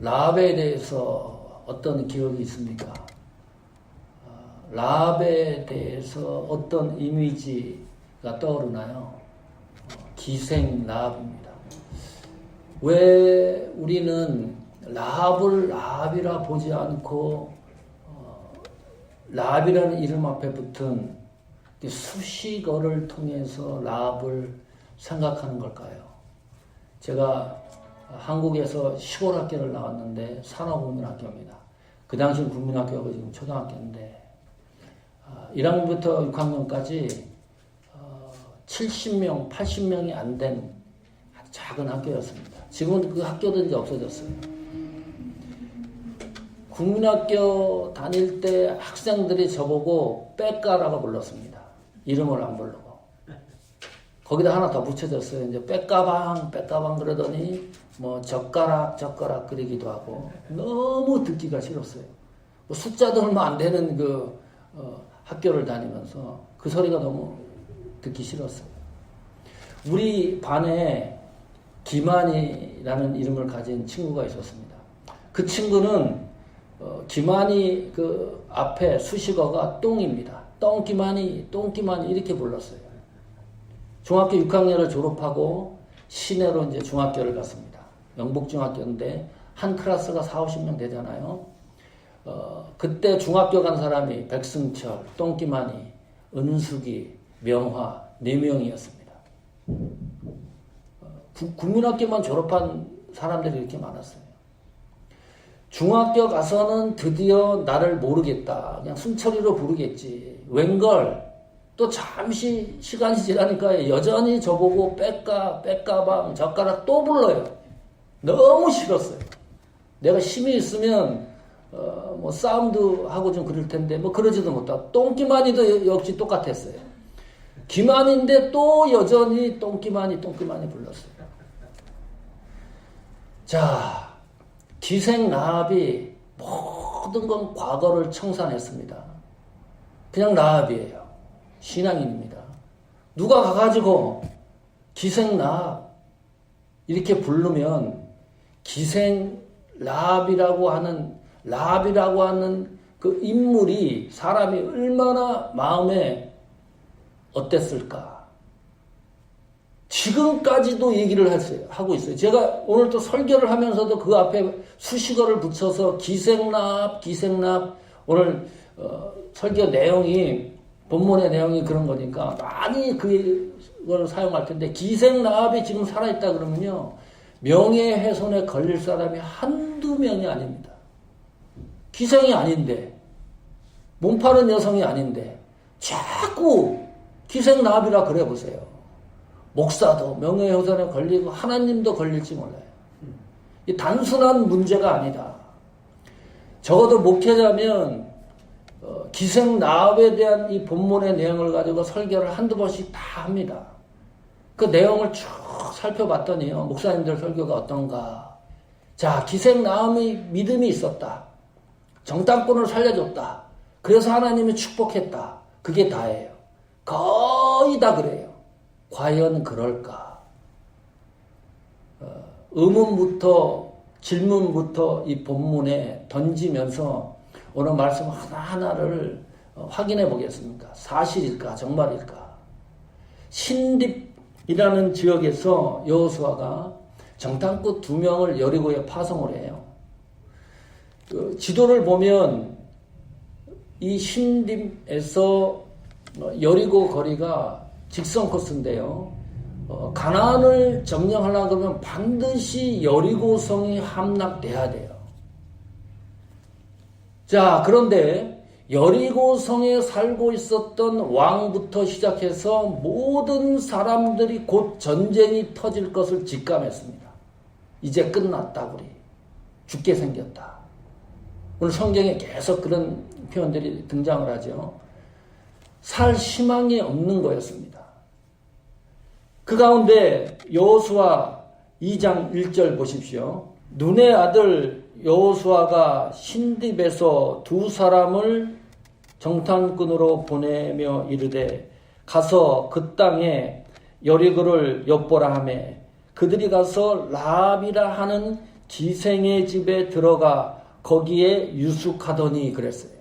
라합에 대해서 어떤 기억이 있습니까? 아, 라합에 대해서 어떤 이미지가 떠오르나요? 어, 기생 라합입니다. 왜 우리는 라합을 라합이라 보지 않고 어, 라합이라는 이름 앞에 붙은 이 수식어를 통해서 라합을 생각하는 걸까요? 제가 한국에서 시골 학교를 나왔는데 산업국민학교입니다. 그 당시 국민학교가 지금 초등학교인데 아, 1학년부터 6학년까지 70명, 80명이 안 된 작은 학교였습니다. 지금은 그 학교도 이제 없어졌어요. 국민학교 다닐 때 학생들이 저보고 빼까라고 불렀습니다. 이름을 안 부르고. 거기다 하나 더 붙여졌어요. 이제 빼까방, 빼까방 그러더니 뭐 젓가락, 젓가락 그리기도 하고 너무 듣기가 싫었어요. 뭐 숫자도 얼마 안 되는 그 어, 학교를 다니면서 그 소리가 너무 듣기 싫었어요. 우리 반에 김한이라는 이름을 가진 친구가 있었습니다. 그 친구는 어, 김한이 그 앞에 수식어가 똥입니다. 똥기만이, 똥기만이 이렇게 불렀어요. 중학교 6학년을 졸업하고 시내로 이제 중학교를 갔습니다. 영북중학교인데 한 클래스가 4, 50명 되잖아요. 어, 그때 중학교 간 사람이 백승철, 똥기만이, 은숙이, 명화 네 명이었습니다. 어, 구- 국민학교만 졸업한 사람들이 이렇게 많았어요. 중학교 가서는 드디어 나를 모르겠다. 그냥 순철이로 부르겠지. 웬걸 또 잠시 시간이 지나니까 여전히 저보고 빼까, 빼까방, 젓가락 또 불러요. 너무 싫었어요. 내가 힘이 있으면 어, 뭐 싸움도 하고 좀 그럴 텐데 뭐 그러지도 못하고 똥기만이도 역시 똑같았어요. 기만인데 또 여전히 똥기만이 똥기만이 불렀어요. 자, 기생 라합이 모든 건 과거를 청산했습니다. 그냥 라합이에요. 신앙인입니다. 누가 가가지고 기생 라합 이렇게 부르면 기생 라합이라고 하는 라합이라고 하는 그 인물이 사람이 얼마나 마음에 어땠을까? 지금까지도 얘기를. 하고 있어요. 제가 오늘 또 설교를 하면서도 그 앞에 수식어를 붙여서 기생납, 기생납, 오늘 어, 설교 내용이, 본문의 내용이 그런 거니까 많이 그걸 사용할 텐데, 기생납이 지금 살아있다 그러면요, 명예훼손에 걸릴 사람이 한두 명이 아닙니다. 기생이 아닌데, 몸 파는 여성이 아닌데, 자꾸 기생납이라 그래 보세요. 목사도 명예훼손에 걸리고 하나님도 걸릴지 몰라요. 이 단순한 문제가 아니다. 적어도 목회자면 어, 기생나업에 대한 이 본문의 내용을 가지고 설교를 한두 번씩 다 합니다. 그 내용을 쭉 살펴봤더니요. 목사님들 설교가 어떤가. 자, 기생나음이 믿음이 있었다. 정당권을 살려줬다. 그래서 하나님이 축복했다. 그게 다예요. 거의 다 그래요. 과연 그럴까? 어, 의문부터 질문부터 이 본문에 던지면서 오늘 말씀 하나하나를 어, 확인해 보겠습니다. 사실일까? 정말일까? 신딥이라는 지역에서 여호수아가 정탐꾼 두 명을 여리고에 파송을 해요. 그 지도를 보면 이 신딥에서 어, 여리고 거리가 직선 코스인데요. 어, 가나안을 점령하려고 그러면 반드시 여리고성이 함락돼야 돼요. 자, 그런데 여리고성에 살고 있었던 왕부터 시작해서 모든 사람들이 곧 전쟁이 터질 것을 직감했습니다. 이제 끝났다, 우리. 죽게 생겼다. 오늘 성경에 계속 그런 표현들이 등장을 하죠. 살 희망이 없는 거였습니다. 그 가운데 여호수아 2장 1절 보십시오. 눈의 아들 여호수아가 신딥에서 두 사람을 정탐꾼으로 보내며 이르되 가서 그 땅에 여리고를 엿보라 하매 그들이 가서 라합이라 하는 기생의 집에 들어가 거기에 유숙하더니 그랬어요.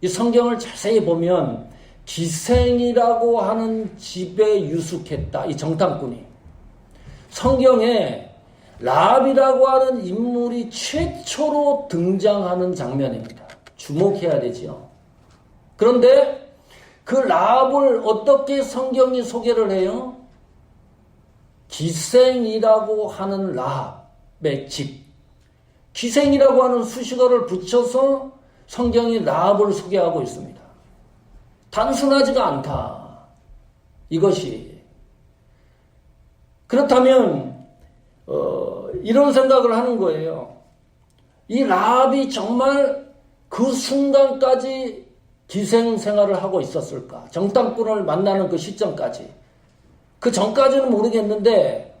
이 성경을 자세히 보면 기생이라고 하는 집에 유숙했다. 이 정탐꾼이. 성경에 랍이라고 하는 인물이 최초로 등장하는 장면입니다. 주목해야 되지요. 그런데 그 랍을 어떻게 성경이 소개를 해요? 기생이라고 하는 랍의 집. 기생이라고 하는 수식어를 붙여서 성경이 랍을 소개하고 있습니다. 단순하지가 않다. 이것이. 그렇다면, 어, 이런 생각을 하는 거예요. 이 랍이 정말 그 순간까지 기생 생활을 하고 있었을까? 정탐꾼을 만나는 그 시점까지. 그 전까지는 모르겠는데,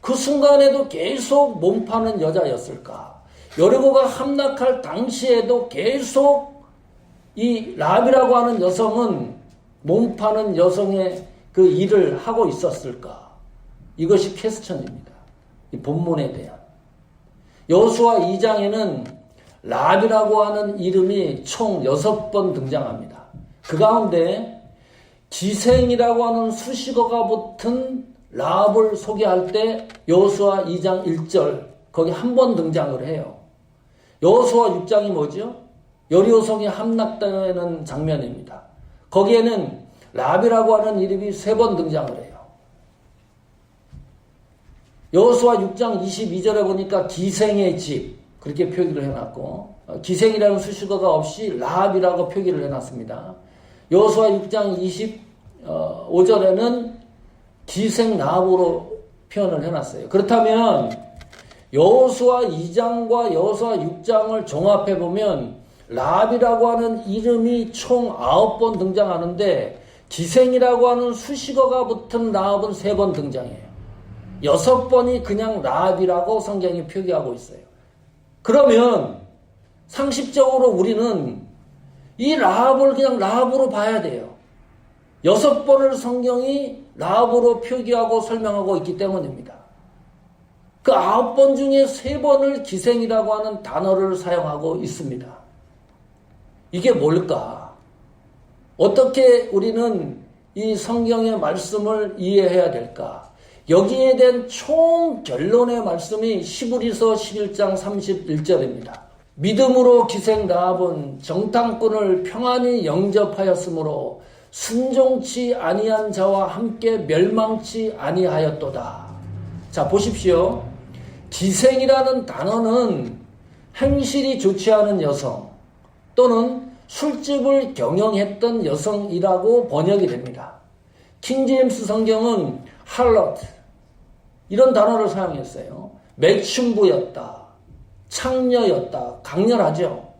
그 순간에도 계속 몸 파는 여자였을까? 여리고가 함락할 당시에도 계속 이 랍이라고 하는 여성은 몸 파는 여성의 그 일을 하고 있었을까? 이것이 퀘스천입니다. 이 본문에 대한. 여수와 2장에는 랍이라고 하는 이름이 총 6번 등장합니다. 그 가운데 기생이라고 하는 수식어가 붙은 랍을 소개할 때 여수와 2장 1절 거기 한 번 등장을 해요. 여수와 6장이 뭐죠? 여리오성이 함락되는 장면입니다. 거기에는 랍이라고 하는 이름이 세 번 등장을 해요. 여호수아 6장 22절에 보니까 기생의 집 그렇게 표기를 해놨고 어, 기생이라는 수식어가 없이 랍이라고 표기를 해놨습니다. 여호수아 6장 25절에는 기생 랍으로 표현을 해놨어요. 그렇다면 여호수아 2장과 여호수아 6장을 종합해 보면 랍이라고 하는 이름이 총 9번 등장하는데 기생이라고 하는 수식어가 붙은 랍은 3번 등장해요. 여섯 번이 그냥 랍이라고 성경이 표기하고 있어요. 그러면 상식적으로 우리는 이 랍을 그냥 랍으로 봐야 돼요. 여섯 번을 성경이 랍으로 표기하고 설명하고 있기 때문입니다. 그 아홉 번 중에 세 번을 기생이라고 하는 단어를 사용하고 있습니다. 이게 뭘까? 어떻게 우리는 이 성경의 말씀을 이해해야 될까? 여기에 대한 총 결론의 말씀이 시부리서 11장 31절입니다. 믿음으로 기생 라합은 정탐꾼을 평안히 영접하였으므로 순종치 아니한 자와 함께 멸망치 아니하였도다. 자 보십시오. 기생이라는 단어는 행실이 좋지 않은 여성 또는 술집을 경영했던 여성이라고 번역이 됩니다. 킹제임스 성경은 할럿 이런 단어를 사용했어요. 매춘부였다. 창녀였다. 강렬하죠.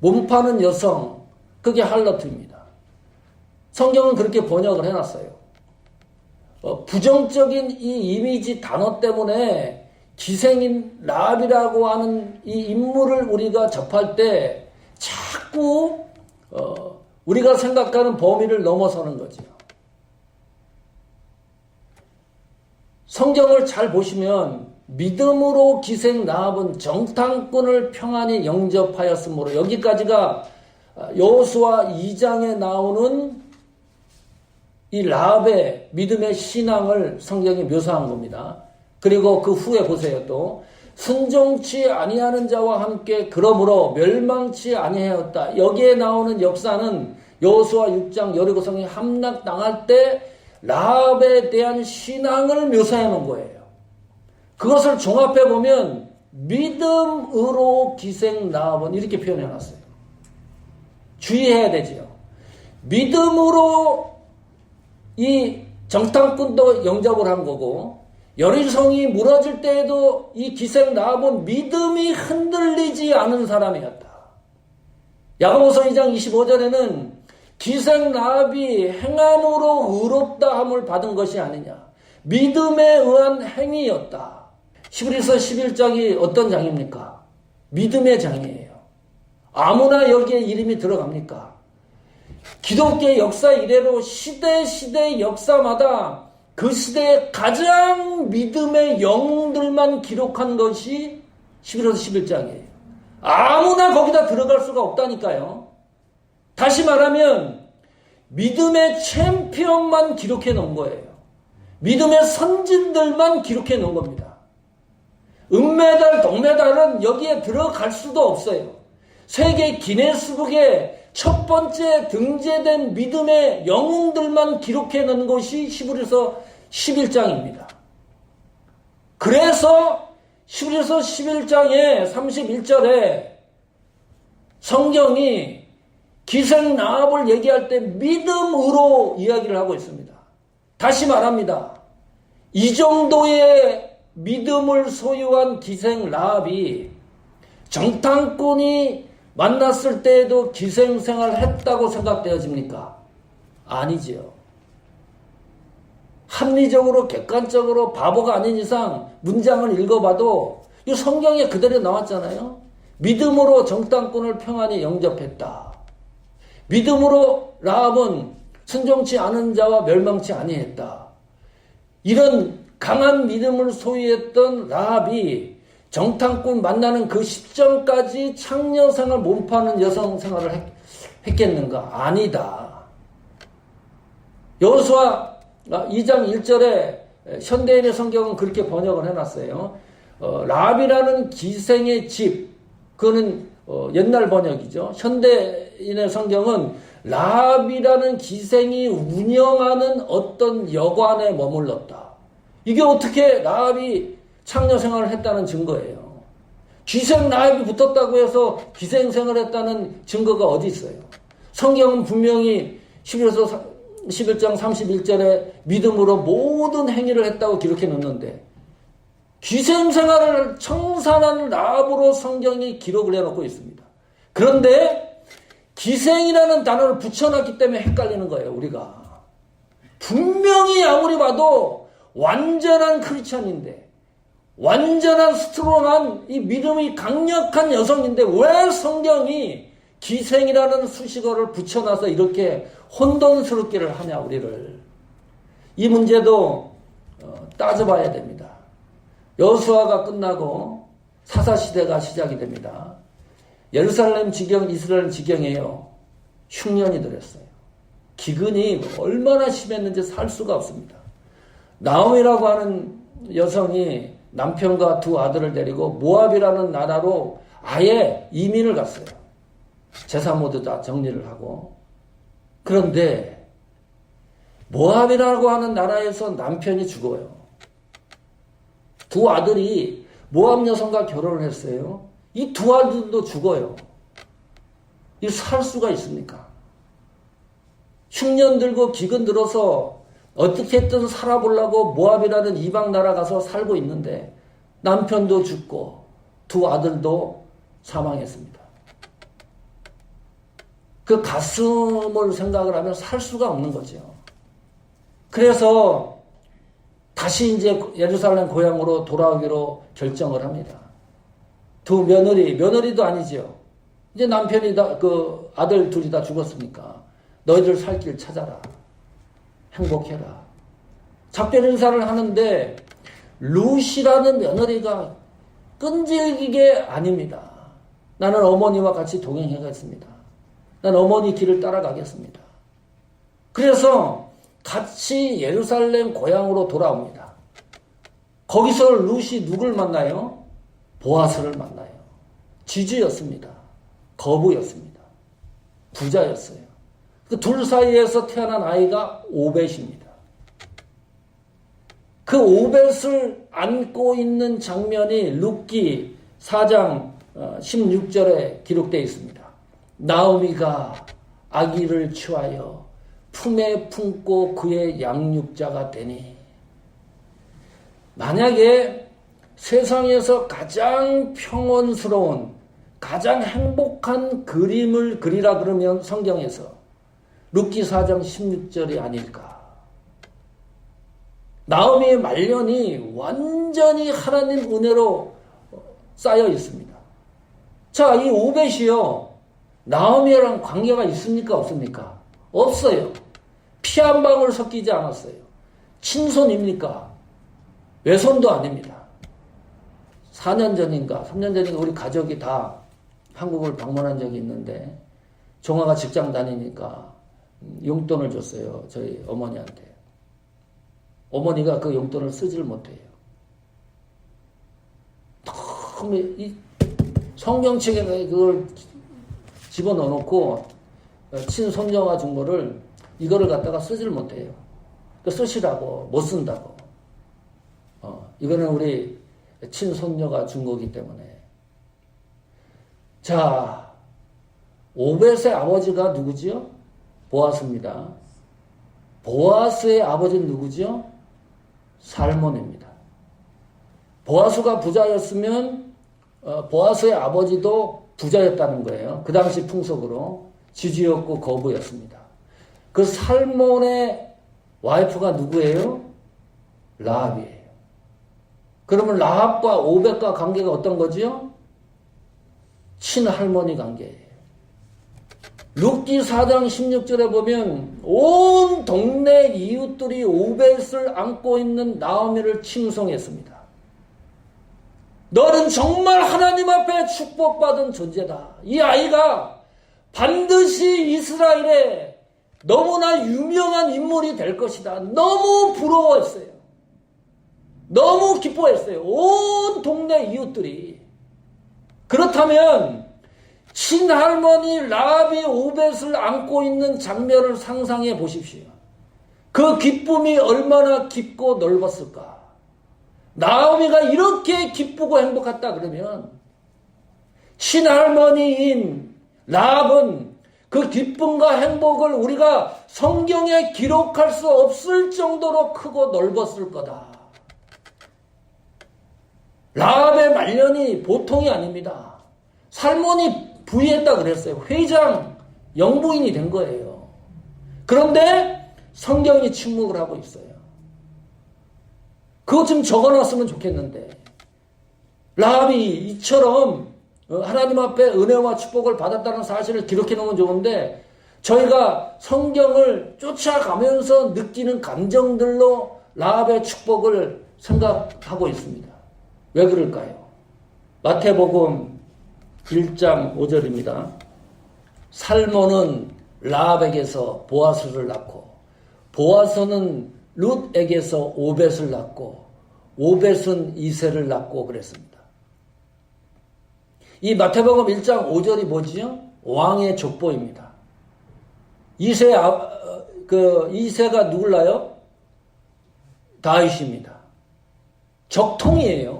몸 파는 여성 그게 할럿입니다. 성경은 그렇게 번역을 해놨어요. 어, 부정적인 이 이미지 단어 때문에 기생인 랍이라고 하는 이 인물을 우리가 접할 때 자꾸 어, 우리가 생각하는 범위를 넘어서는 거죠. 성경을 잘 보시면 믿음으로 기생 나합은 정탐꾼을 평안히 영접하였으므로 여기까지가 여호수아 2장에 나오는 이 라합의 믿음의 신앙을 성경이 묘사한 겁니다. 그리고 그 후에 보세요 또 순종치 아니하는 자와 함께 그러므로 멸망치 아니하였다. 여기에 나오는 역사는 여호수아 6장 여리고성이 함락 당할 때 라합에 대한 신앙을 묘사해 놓은 거예요. 그것을 종합해 보면 믿음으로 기생 라합은 이렇게 표현해 놨어요. 주의해야 되지요. 믿음으로 이 정탐꾼도 영접을 한 거고 여리성이 무너질 때에도 이 기생 라합은 믿음이 흔들리지 않은 사람이었다. 야고보서 2장 25절에는 기생 라합이 행함으로 의롭다함을 받은 것이 아니냐. 믿음에 의한 행위였다. 시브리서 11장이 어떤 장입니까? 믿음의 장이에요. 아무나 여기에 이름이 들어갑니까? 기독교 역사 이래로 시대 시대 역사마다 그 시대에 가장 믿음의 영웅들만 기록한 것이 11에서 11장이에요. 아무나 거기다 들어갈 수가 없다니까요. 다시 말하면 믿음의 챔피언만 기록해 놓은 거예요. 믿음의 선진들만 기록해 놓은 겁니다. 은메달, 동메달은 여기에 들어갈 수도 없어요. 세계 기네스북에 첫 번째 등재된 믿음의 영웅들만 기록해 놓은 것이 시부리서 11장입니다. 그래서 시부리서 11장의 31절에 성경이 기생 나합을 얘기할 때 믿음으로 이야기를 하고 있습니다. 다시 말합니다. 이 정도의 믿음을 소유한 기생 라합이 정탐꾼이 만났을 때에도 기생생활 했다고 생각되어집니까? 아니지요. 합리적으로 객관적으로 바보가 아닌 이상 문장을 읽어봐도 이 성경에 그대로 나왔잖아요. 믿음으로 정탐꾼을 평안히 영접했다. 믿음으로 라합은 순종치 않은 자와 멸망치 아니했다. 이런 강한 믿음을 소유했던 라합이 정탐꾼 만나는 그 시점까지 창녀생활 몸파는 여성 생활을 했, 했겠는가? 아니다. 여호수아 2장 1절에 현대인의 성경은 그렇게 번역을 해놨어요. 어, 라합이라는 기생의 집, 그거는 어, 옛날 번역이죠. 현대 인의 성경은 라합이라는 기생이 운영하는 어떤 여관에 머물렀다. 이게 어떻게 라합이 창녀 생활을 했다는 증거예요. 기생 라합이 붙었다고 해서 기생 생활을 했다는 증거가 어디 있어요? 성경은 분명히 11서 11장 31절에 믿음으로 모든 행위를 했다고 기록해 놓는데 기생 생활을 청산한 라합으로 성경이 기록을 해 놓고 있습니다. 그런데 기생이라는 단어를 붙여놨기 때문에 헷갈리는 거예요, 우리가. 분명히 아무리 봐도 완전한 크리스천인데, 완전한 스트롱한 이 믿음이 강력한 여성인데 왜 성경이 기생이라는 수식어를 붙여놔서 이렇게 혼돈스럽기를 하냐, 우리를. 이 문제도 어, 따져봐야 됩니다. 여수아가 끝나고 사사시대가 시작이 됩니다. 예루살렘 지경, 이스라엘 지경이에요. 흉년이 들었어요. 기근이 얼마나 심했는지 살 수가 없습니다. 나오미라고 하는 여성이 남편과 두 아들을 데리고 모압이라는 나라로 아예 이민을 갔어요. 재산 모두 다 정리를 하고. 그런데 모압이라고 하는 나라에서 남편이 죽어요. 두 아들이 모압 여성과 결혼을 했어요. 이 두 아들도 죽어요. 이 살 수가 있습니까? 흉년 들고 기근 들어서 어떻게든 살아보려고 모압이라는 이방 나라 가서 살고 있는데 남편도 죽고 두 아들도 사망했습니다. 그 가슴을 생각을 하면 살 수가 없는 거죠. 그래서 다시 이제 예루살렘 고향으로 돌아오기로 결정을 합니다. 두 며느리, 며느리도 아니죠. 이제 남편이 다, 그 아들 둘이 다 죽었으니까 너희들 살 길 찾아라. 행복해라. 작별 인사를 하는데 루시라는 며느리가 끈질기게 아닙니다. 나는 어머니와 같이 동행하겠습니다. 난 어머니 길을 따라가겠습니다. 그래서 같이 예루살렘 고향으로 돌아옵니다. 거기서 루시 누굴 만나요? 보아스를 만나요. 지주였습니다. 거부였습니다. 부자였어요. 그 둘 사이에서 태어난 아이가 오벳입니다. 그 오벳을 안고 있는 장면이 룻기 4장 16절에 기록되어 있습니다. 나오미가 아기를 취하여 품에 품고 그의 양육자가 되니 만약에 세상에서 가장 평온스러운 가장 행복한 그림을 그리라 그러면 성경에서 룻기 4장 16절이 아닐까. 나오미의 말년이 완전히 하나님 은혜로 쌓여 있습니다. 자, 이 오벳이요. 나오미랑 관계가 있습니까? 없습니까? 없어요. 피 한 방울 섞이지 않았어요. 친손입니까? 외손도 아닙니다. 4년 전인가, 3년 전인가 우리 가족이 다 한국을 방문한 적이 있는데 종아가 직장 다니니까 용돈을 줬어요. 저희 어머니한테. 어머니가 그 용돈을 쓰질 못해요. 이 성경책에 그걸 집어넣어 놓고 친손녀가 준 거를 이거를 갖다가 쓰질 못해요. 그 쓰시라고 못 쓴다고. 어, 이거는 우리 친손녀가 준 거기 때문에. 자, 오벳의 아버지가 누구지요? 보아스입니다. 보아스의 아버지는 누구지요? 살몬입니다. 보아스가 부자였으면 어, 보아스의 아버지도 부자였다는 거예요. 그 당시 풍속으로 지주였고 거부였습니다. 그 살몬의 와이프가 누구예요? 라합이에요. 그러면 라합과 오백과 관계가 어떤 거지요? 친할머니 관계예요. 룻기 4장 16절에 보면 온 동네 이웃들이 오벳을 안고 있는 나오미를 칭송했습니다. 너는 정말 하나님 앞에 축복받은 존재다. 이 아이가 반드시 이스라엘에 너무나 유명한 인물이 될 것이다. 너무 부러워했어요. 너무 기뻐했어요. 온 동네 이웃들이. 그렇다면 친할머니 라비 오벳을 안고 있는 장면을 상상해 보십시오. 그 기쁨이 얼마나 깊고 넓었을까? 나오미가 이렇게 기쁘고 행복했다 그러면 친할머니인 라합은 그 기쁨과 행복을 우리가 성경에 기록할 수 없을 정도로 크고 넓었을 거다. 라합의 말년이 보통이 아닙니다. 살몬이 부의했다 그랬어요. 회장 영부인이 된 거예요. 그런데 성경이 침묵을 하고 있어요. 그것 좀 적어놨으면 좋겠는데 라합이 이처럼 하나님 앞에 은혜와 축복을 받았다는 사실을 기록해 놓으면 좋은데 저희가 성경을 쫓아가면서 느끼는 감정들로 라합의 축복을 생각하고 있습니다. 왜 그럴까요? 마태복음 1장 5절입니다. 살모는 라합에게서 보아스를 낳고 보아스는 룻에게서 오벳을 낳고 오벳은 이세를 낳고 그랬습니다. 이 마태복음 1장 5절이 뭐지요? 왕의 족보입니다. 이세 아, 그 이세가 누굴 낳아요? 다윗입니다. 적통이에요.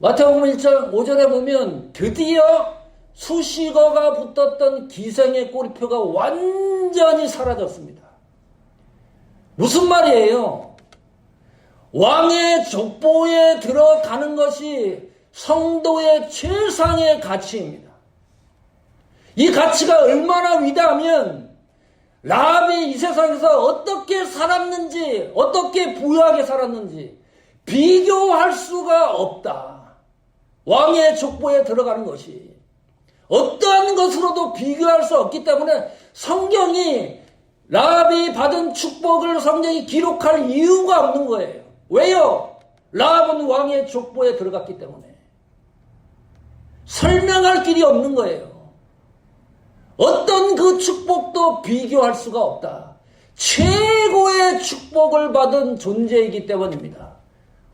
마태복음 1장 5절에 보면 드디어 수식어가 붙었던 기생의 꼬리표가 완전히 사라졌습니다. 무슨 말이에요? 왕의 족보에 들어가는 것이 성도의 최상의 가치입니다. 이 가치가 얼마나 위대하면 라합이 이 세상에서 어떻게 살았는지, 어떻게 부유하게 살았는지 비교할 수가 없다. 왕의 족보에 들어가는 것이 어떠한 것으로도 비교할 수 없기 때문에 성경이 라합이 받은 축복을 성경이 기록할 이유가 없는 거예요. 왜요? 라합은 왕의 족보에 들어갔기 때문에 설명할 길이 없는 거예요. 어떤 그 축복도 비교할 수가 없다. 최고의 축복을 받은 존재이기 때문입니다.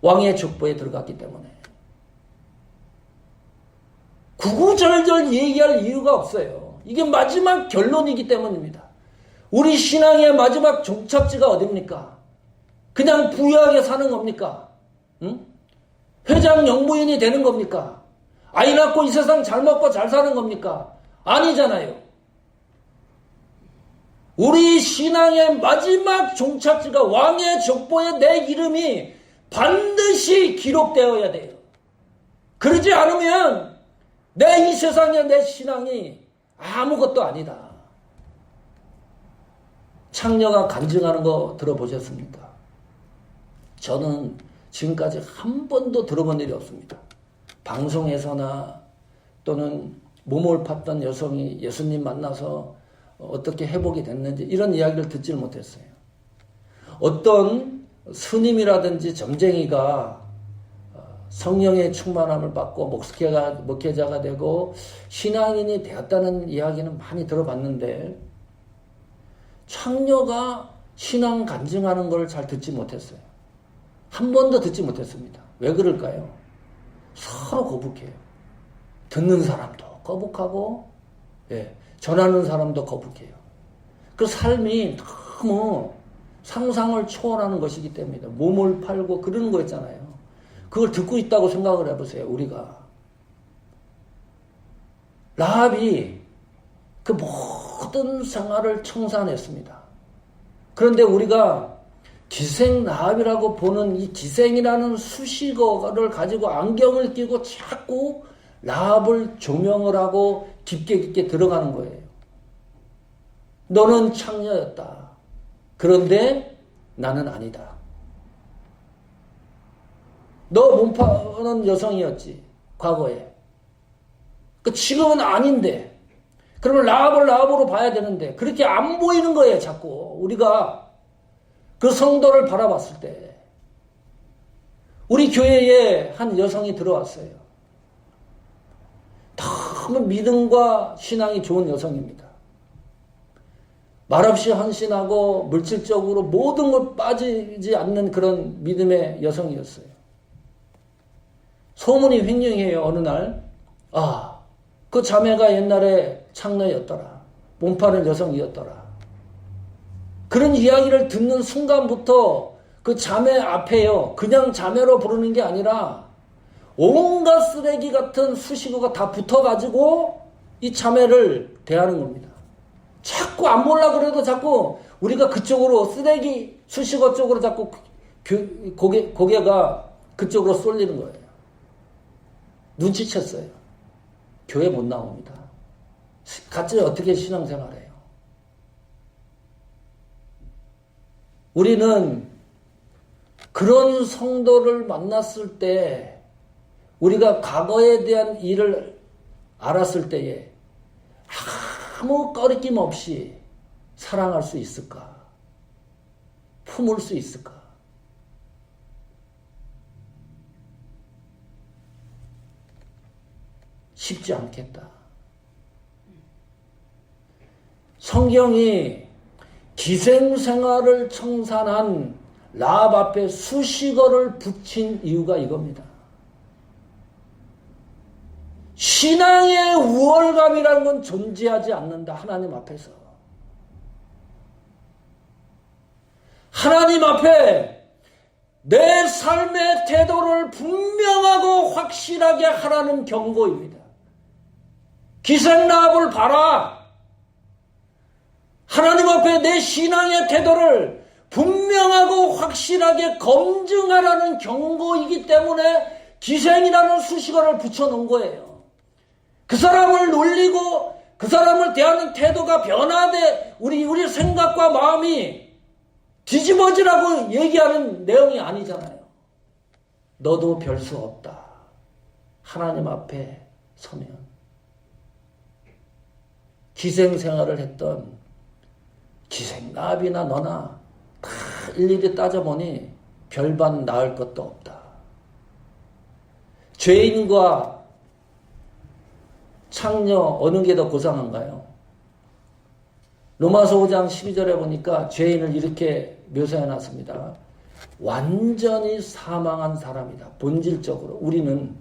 왕의 족보에 들어갔기 때문에. 구구절절 얘기할 이유가 없어요. 이게 마지막 결론이기 때문입니다. 우리 신앙의 마지막 종착지가 어딥니까? 그냥 부유하게 사는 겁니까? 응? 회장 영부인이 되는 겁니까? 아이 낳고 이 세상 잘 먹고 잘 사는 겁니까? 아니잖아요. 우리 신앙의 마지막 종착지가 왕의 족보에 내 이름이 반드시 기록되어야 돼요. 그러지 않으면 내 이 세상에 내 신앙이 아무것도 아니다. 창녀가 간증하는 거 들어보셨습니까? 저는 지금까지 한 번도 들어본 일이 없습니다. 방송에서나 또는 몸을 팠던 여성이 예수님 만나서 어떻게 회복이 됐는지 이런 이야기를 듣지를 못했어요. 어떤 스님이라든지 점쟁이가 어, 성령의 충만함을 받고 목회가, 목회자가 되고 신앙인이 되었다는 이야기는 많이 들어봤는데 창녀가 신앙 간증하는 걸 잘 듣지 못했어요. 한 번도 듣지 못했습니다. 왜 그럴까요? 서로 거북해요. 듣는 사람도 거북하고, 예, 전하는 사람도 거북해요. 그 삶이 너무 상상을 초월하는 것이기 때문에 몸을 팔고 그러는 거 있잖아요. 그걸 듣고 있다고 생각을 해보세요, 우리가. 라합이 그 모든 생활을 청산했습니다. 그런데 우리가 기생 라합이라고 보는 이 기생이라는 수식어를 가지고 안경을 끼고 자꾸 라합을 조명을 하고 깊게 깊게 들어가는 거예요. 너는 창녀였다. 그런데 나는 아니다. 너 몸파는 여성이었지. 과거에. 그 지금은 아닌데. 그러면 라합을 라합으로 봐야 되는데 그렇게 안 보이는 거예요, 자꾸. 우리가 그 성도를 바라봤을 때. 우리 교회에 한 여성이 들어왔어요. 너무 믿음과 신앙이 좋은 여성입니다. 말없이 헌신하고 물질적으로 모든 걸 빠지지 않는 그런 믿음의 여성이었어요. 소문이 횡령해요, 어느 날. 아, 그 자매가 옛날에 창녀였더라. 몸파는 여성이었더라. 그런 이야기를 듣는 순간부터 그 자매 앞에요. 그냥 자매로 부르는 게 아니라 온갖 쓰레기 같은 수식어가 다 붙어가지고 이 자매를 대하는 겁니다. 자꾸 안 몰라 그래도 자꾸 우리가 그쪽으로 쓰레기 수식어 쪽으로 자꾸 고개, 고개가 그쪽으로 쏠리는 거예요. 눈치챘어요. 교회 못 나옵니다. 같이 어떻게 신앙생활해요? 우리는 그런 성도를 만났을 때 우리가 과거에 대한 일을 알았을 때에 아무 꺼리낌 없이 사랑할 수 있을까? 품을 수 있을까? 쉽지 않겠다. 성경이 기생생활을 청산한 라합 앞에 수식어를 붙인 이유가 이겁니다. 신앙의 우월감이라는 건 존재하지 않는다. 하나님 앞에서. 하나님 앞에 내 삶의 태도를 분명하고 확실하게 하라는 경고입니다. 기생라합을 봐라. 하나님 앞에 내 신앙의 태도를 분명하고 확실하게 검증하라는 경고이기 때문에 기생이라는 수식어를 붙여놓은 거예요. 그 사람을 놀리고 그 사람을 대하는 태도가 변화돼 우리 우리 생각과 마음이 뒤집어지라고 얘기하는 내용이 아니잖아요. 너도 별 수 없다. 하나님 앞에 서면 기생 생활을 했던 기생 나비나 너나 다 일일이 따져보니 별반 나을 것도 없다. 죄인과 창녀 어느 게 더 고상한가요? 로마서 5장 12절에 보니까 죄인을 이렇게 묘사해 놨습니다. 완전히 사망한 사람이다. 본질적으로. 우리는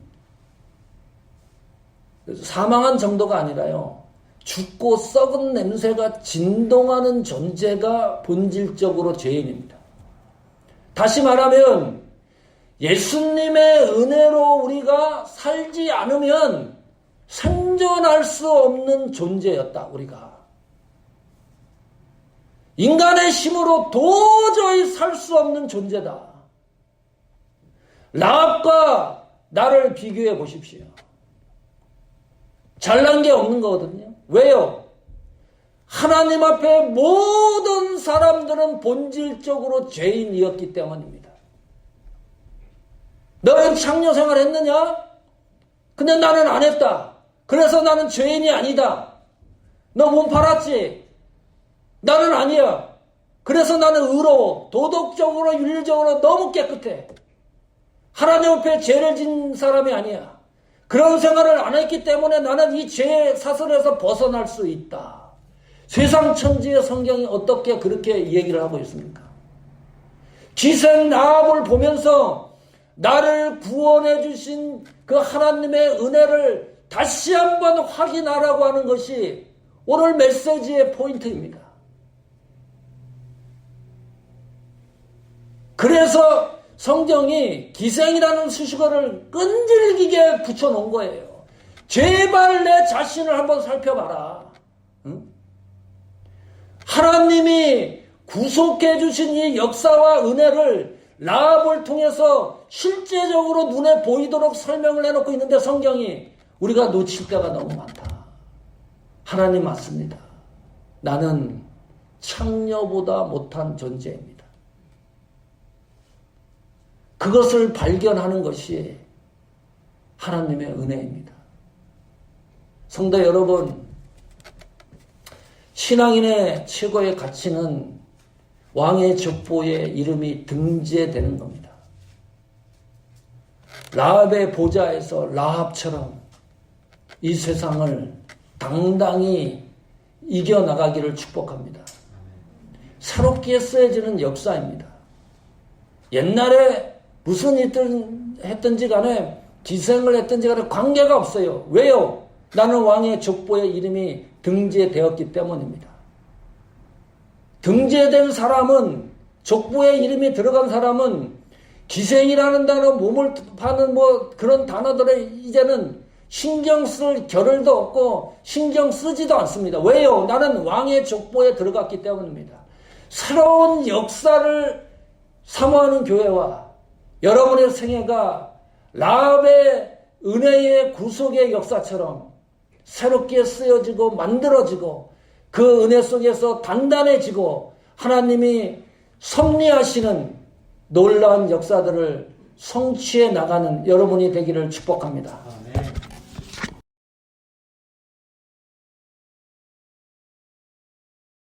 사망한 정도가 아니라요. 죽고 썩은 냄새가 진동하는 존재가 본질적으로 죄인입니다. 다시 말하면 예수님의 은혜로 우리가 살지 않으면 생존할 수 없는 존재였다, 우리가. 인간의 힘으로 도저히 살 수 없는 존재다. 라합과 나를 비교해 보십시오. 잘난 게 없는 거거든요. 왜요? 하나님 앞에 모든 사람들은 본질적으로 죄인이었기 때문입니다. 너는 창녀 생활 했느냐? 근데 나는 안 했다. 그래서 나는 죄인이 아니다. 너 몸 팔았지? 나는 아니야. 그래서 나는 의로워. 도덕적으로, 윤리적으로 너무 깨끗해. 하나님 앞에 죄를 진 사람이 아니야. 그런 생활을 안 했기 때문에 나는 이 죄의 사슬에서 벗어날 수 있다. 세상 천지의 성경이 어떻게 그렇게 얘기를 하고 있습니까? 기생 나합을 보면서 나를 구원해 주신 그 하나님의 은혜를 다시 한번 확인하라고 하는 것이 오늘 메시지의 포인트입니다. 그래서 성경이 기생이라는 수식어를 끈질기게 붙여놓은 거예요. 제발 내 자신을 한번 살펴봐라. 응? 하나님이 구속해 주신 이 역사와 은혜를 라합을 통해서 실제적으로 눈에 보이도록 설명을 해놓고 있는데 성경이 우리가 놓칠 때가 너무 많다. 하나님 맞습니다. 나는 창녀보다 못한 존재입니다. 그것을 발견하는 것이 하나님의 은혜입니다. 성도 여러분, 신앙인의 최고의 가치는 왕의 족보에 이름이 등재되는 겁니다. 라합의 보좌에서 라합처럼 이 세상을 당당히 이겨나가기를 축복합니다. 새롭게 쓰여지는 역사입니다. 옛날에 무슨 일을 했든지 간에 기생을 했든지 간에 관계가 없어요. 왜요? 나는 왕의 족보에 이름이 등재되었기 때문입니다. 등재된 사람은 족보에 이름이 들어간 사람은 기생이라는 단어, 몸을 파는 뭐 그런 단어들에 이제는 신경 쓸 겨를도 없고 신경 쓰지도 않습니다. 왜요? 나는 왕의 족보에 들어갔기 때문입니다. 새로운 역사를 사모하는 교회와 여러분의 생애가 라합의 은혜의 구속의 역사처럼 새롭게 쓰여지고 만들어지고 그 은혜 속에서 단단해지고 하나님이 섭리하시는 놀라운 역사들을 성취해 나가는 여러분이 되기를 축복합니다.